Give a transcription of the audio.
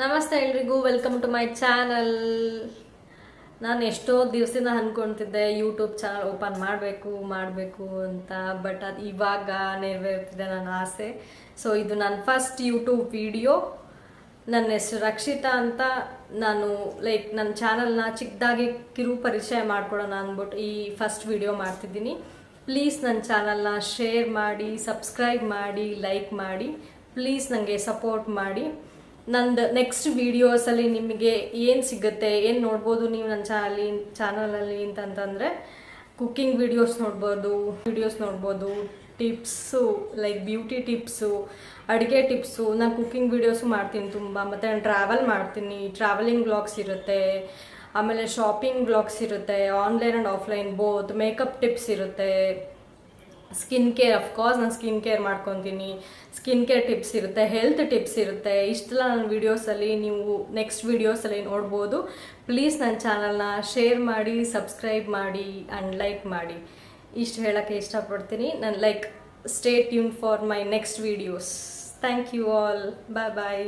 ನಮಸ್ತೆ ಎಲ್ರಿಗೂ welcome to my channel ನಾನು ಎಷ್ಟೋ ದಿವಸದಿಂದ ಅಂದ್ಕೊಳ್ತಿದ್ದೆ ಯೂಟ್ಯೂಬ್ ಚಾನಲ್ ಓಪನ್ ಮಾಡಬೇಕು ಮಾಡಬೇಕು ಅಂತ ಬಟ್ ಅದು ಇವಾಗ ನೆರವೇರ್ತಿದೆ ನನ್ನ ಆಸೆ. ಸೊ ಇದು ನನ್ನ ಫಸ್ಟ್ ಯೂಟ್ಯೂಬ್ ವಿಡಿಯೋ ನನ್ನ ಹೆಸರು ರಕ್ಷಿತಾ ಅಂತ ನಾನು ಲೈಕ್ ನನ್ನ ಚಾನಲ್ನ ಚಿಕ್ಕದಾಗಿ ಕಿರು ಪರಿಚಯ ಮಾಡ್ಕೊಡೋಣ ಅಂದ್ಬಿಟ್ಟು ಈ ಫಸ್ಟ್ ವಿಡಿಯೋ ಮಾಡ್ತಿದ್ದೀನಿ. ಪ್ಲೀಸ್ ನನ್ನ ಚಾನಲ್ನ ಶೇರ್ ಮಾಡಿ ಸಬ್ಸ್ಕ್ರೈಬ್ ಮಾಡಿ ಲೈಕ್ ಮಾಡಿ. ಪ್ಲೀಸ್ ನನಗೆ ಸಪೋರ್ಟ್ ಮಾಡಿ. ನಂದು ನೆಕ್ಸ್ಟ್ ವೀಡಿಯೋಸಲ್ಲಿ ನಿಮಗೆ ಏನು ಸಿಗುತ್ತೆ, ಏನು ನೋಡ್ಬೋದು ನೀವು ನನ್ನ ಚಾನಲಿ ಚಾನಲಲ್ಲಿ ಅಂತಂತಂದರೆ ಕುಕ್ಕಿಂಗ್ ವಿಡಿಯೋಸ್ ನೋಡ್ಬೋದು ವಿಡಿಯೋಸ್ ನೋಡ್ಬೋದು ಟಿಪ್ಸು ಲೈಕ್ ಬ್ಯೂಟಿ ಟಿಪ್ಸು ಅಡುಗೆ ಟಿಪ್ಸು ನಾನು ಕುಕ್ಕಿಂಗ್ ವೀಡಿಯೋಸು ಮಾಡ್ತೀನಿ ತುಂಬ, ಮತ್ತು ನಾನು ಟ್ರಾವೆಲ್ ಮಾಡ್ತೀನಿ ಟ್ರಾವೆಲಿಂಗ್ ಬ್ಲಾಗ್ಸ್ ಇರುತ್ತೆ, ಆಮೇಲೆ ಶಾಪಿಂಗ್ ಬ್ಲಾಗ್ಸ್ ಇರುತ್ತೆ online and offline both makeup tips ಇರುತ್ತೆ. ಸ್ಕಿನ್ ಕೇರ್ ಅಫ್ಕೋರ್ಸ್ ನಾನು ಸ್ಕಿನ್ ಕೇರ್ ಮಾಡ್ಕೊತೀನಿ. ಸ್ಕಿನ್ ಕೇರ್ ಟಿಪ್ಸ್ ಇರುತ್ತೆ ಹೆಲ್ತ್ ಟಿಪ್ಸ್ ಇರುತ್ತೆ. ಇಷ್ಟೆಲ್ಲ ನನ್ನ ವೀಡಿಯೋಸಲ್ಲಿ ನೀವು ನೆಕ್ಸ್ಟ್ ವೀಡಿಯೋಸಲ್ಲಿ ನೋಡ್ಬೋದು. ಪ್ಲೀಸ್ ನನ್ನ ಚಾನಲ್ನ ಶೇರ್ ಮಾಡಿ ಸಬ್ಸ್ಕ್ರೈಬ್ ಮಾಡಿ ಆ್ಯಂಡ್ ಲೈಕ್ ಮಾಡಿ. ಇಷ್ಟು ಹೇಳೋಕ್ಕೆ ಇಷ್ಟಪಡ್ತೀನಿ. ನಾನು like stay tune for my next videos thank you all bye bye